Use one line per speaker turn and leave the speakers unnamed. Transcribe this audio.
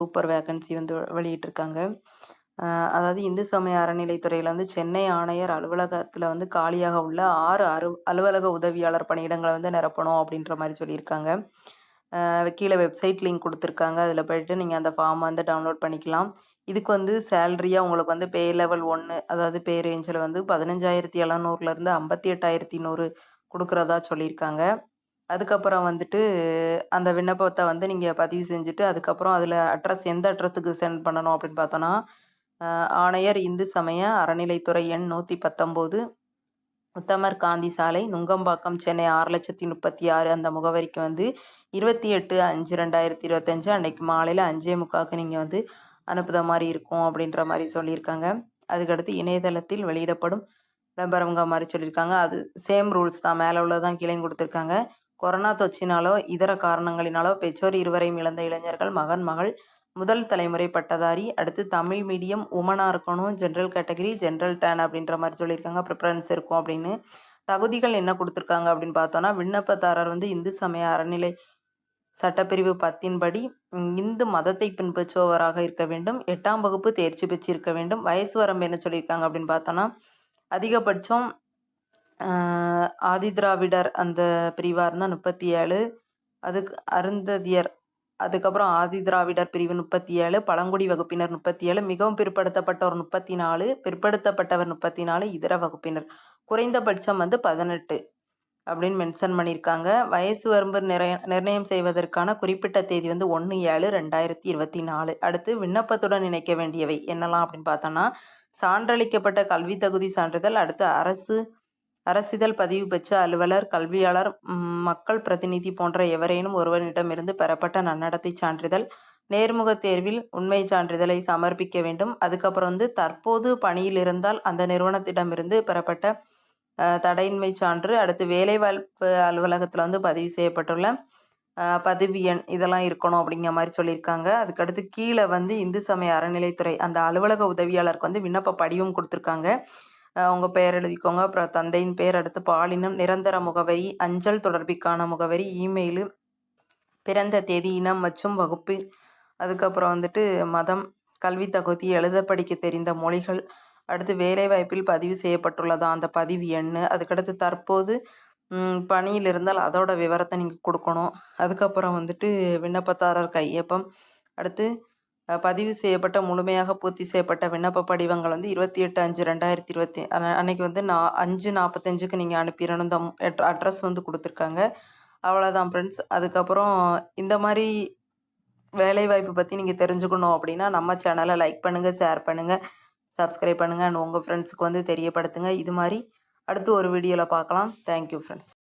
Super vacancy வந்து வெளியிட்டிருக்காங்க. அதாவது இந்து சமய அறநிலைத்துறையில் வந்து சென்னை ஆணையர் அலுவலகத்தில் வந்து காலியாக உள்ள ஆறு அரு அலுவலக உதவியாளர் பணியிடங்களை வந்து நிரப்பணும் அப்படின்ற மாதிரி சொல்லியிருக்காங்க. கீழே வெப்சைட் லிங்க் கொடுத்துருக்காங்க. அதில் போய்ட்டு நீங்கள் அந்த ஃபார்மை வந்து டவுன்லோட் பண்ணிக்கலாம். இதுக்கு வந்து சேல்ரியாக உங்களுக்கு வந்து பே லெவல் ஒன்று அதாவது பே ரேஞ்சில் வந்து பதினஞ்சாயிரத்தி எழுநூறுலேருந்து ஐம்பத்தி எட்டாயிரத்தி நூறு கொடுக்குறதா சொல்லியிருக்காங்க. அதுக்கப்புறம் வந்துட்டு அந்த விண்ணப்பத்தை வந்து நீங்கள் பதிவு செஞ்சுட்டு அதுக்கப்புறம் அதில் அட்ரஸ் எந்த அட்ரஸுக்கு சென்ட் பண்ணணும் அப்படின்னு பார்த்தோன்னா ஆணையர் இந்து சமய அறநிலைத்துறை எண் நூற்றி பத்தொம்போது உத்தமர் காந்தி சாலை நுங்கம்பாக்கம் சென்னை ஆறு லட்சத்தி முப்பத்தி ஆறு அந்த முகவரிக்கு வந்து இருபத்தி எட்டு அஞ்சு ரெண்டாயிரத்தி இருபத்தஞ்சு அன்னைக்கு மாலையில் அஞ்சே முக்காவுக்கு நீங்கள் வந்து அனுப்புத மாதிரி இருக்கும் அப்படின்ற மாதிரி சொல்லியிருக்காங்க. அதுக்கடுத்து இணையதளத்தில் வெளியிடப்படும் விளம்பரங்க மாதிரி சொல்லியிருக்காங்க. அது சேம் ரூல்ஸ் தான். மேலே உள்ளதான் கீழே கொடுத்துருக்காங்க. கொரோனா தொற்றினாலோ இதர காரணங்களினாலோ பெற்றோர் இருவரையும் இழந்த இளைஞர்கள் மகன் மகள் முதல் தலைமுறை பட்டதாரி அடுத்து தமிழ் மீடியம் உமனாக இருக்கணும் ஜென்ரல் கேட்டகரி ஜென்ரல் டேன் அப்படின்ற மாதிரி சொல்லியிருக்காங்க. ப்ரிஃபரன்ஸ் இருக்கும் அப்படின்னு. தகுதிகள் என்ன கொடுத்துருக்காங்க அப்படின்னு பார்த்தோன்னா விண்ணப்பதாரர் வந்து இந்து சமய அறநிலை சட்டப்பிரிவு பத்தின்படி இந்து மதத்தை பின்பற்றுபவராக இருக்க வேண்டும். எட்டாம் வகுப்பு தேர்ச்சி பெற்றிருக்க வேண்டும். வயசு வரம்பு என்ன சொல்லியிருக்காங்க அப்படின்னு பார்த்தோன்னா அதிகபட்சம் ஆதிதிராவிடர் அந்த பிரிவாக இருந்தால் முப்பத்தி ஏழு. அதுக்கு அருந்ததியர் அதுக்கப்புறம் ஆதி திராவிடர் பிரிவு முப்பத்தி ஏழு பழங்குடி வகுப்பினர் முப்பத்தி ஏழு மிகவும் பிற்படுத்தப்பட்டவர் முப்பத்தி நாலு பிற்படுத்தப்பட்டவர் முப்பத்தி நாலு இதர வகுப்பினர். குறைந்தபட்சம் வந்து பதினெட்டு அப்படின்னு மென்ஷன் பண்ணியிருக்காங்க. வயசு வரம்பு நிறைய நிர்ணயம் செய்வதற்கான குறிப்பிட்ட தேதி வந்து ஒன்று ஏழு ரெண்டாயிரத்தி இருபத்தி நாலு. அடுத்து விண்ணப்பத்துடன் இணைக்க வேண்டியவை என்னெல்லாம் அப்படின்னு பார்த்தோன்னா சான்றளிக்கப்பட்ட கல்வி தகுதி சான்றிதழ் அடுத்து அரசு அரசிதழ் பதிவு பெற்ற அலுவலர் கல்வியாளர் மக்கள் பிரதிநிதி போன்ற எவரேனும் ஒருவரிடமிருந்து பெறப்பட்ட நன்னடத்தை சான்றிதழ் நேர்முக தேர்வில் உண்மை சான்றிதழை சமர்ப்பிக்க வேண்டும். அதுக்கப்புறம் வந்து தற்போது பணியில் இருந்தால் அந்த நிறுவனத்திடமிருந்து பெறப்பட்ட தடையின்மை சான்று அடுத்து வேலைவாய்ப்பு அலுவலகத்தில் வந்து பதிவு செய்யப்பட்டுள்ள பதிவு எண் இதெல்லாம் இருக்கணும் அப்படிங்கிற மாதிரி சொல்லியிருக்காங்க. அதுக்கடுத்து கீழே வந்து இந்து சமய அறநிலைத்துறை அந்த அலுவலக உதவியாளருக்கு வந்து விண்ணப்ப படிவம் கொடுத்துருக்காங்க. உங்கள் பெயர் எழுதிக்கோங்க. அப்புறம் தந்தையின் பெயர் அடுத்து பாலினம். நிரந்தர முகவரி அஞ்சல் தொடர்பிற்கான முகவரி இமெயிலு. பிறந்த தேதி இனம் மற்றும் வகுப்பு. அதுக்கப்புறம் வந்துட்டு மதம் கல்வி தகுதி எழுத படிக்க தெரிந்த மொழிகள். அடுத்து வேலைவாய்ப்பில் பதிவு செய்யப்பட்டுள்ளதா? அந்த பதிவு எண் அதுக்கடுத்து தற்போது பணியில் இருந்தால் அதோட விவரத்தை நீங்கள் கொடுக்கணும். அதுக்கப்புறம் வந்துட்டு விண்ணப்பதாரர் கையொப்பம். அடுத்து பதிவு செய்யப்பட்ட முழுமையாக பூர்த்தி செய்யப்பட்ட விண்ணப்ப படிவங்கள் வந்து இருபத்தி எட்டு அஞ்சு ரெண்டாயிரத்தி இருபத்தி அன்னைக்கு வந்து நான் அஞ்சு நாற்பத்தஞ்சுக்கு நீங்கள் அனுப்பிடணும். இந்த அட்ரஸ் வந்து கொடுத்துருக்காங்க. அவ்வளோதான் ஃப்ரெண்ட்ஸ் அதுக்கப்புறம் இந்த மாதிரி வேலைவாய்ப்பு பற்றி நீங்கள் தெரிஞ்சுக்கணும் அப்படின்னா நம்ம சேனலை லைக் பண்ணுங்கள் ஷேர் பண்ணுங்கள் சப்ஸ்கிரைப் பண்ணுங்கள் அண்ட் உங்கள் ஃப்ரெண்ட்ஸுக்கு வந்து தெரியப்படுத்துங்க. இது மாதிரி அடுத்து ஒரு வீடியோவில் பார்க்கலாம். Thank you friends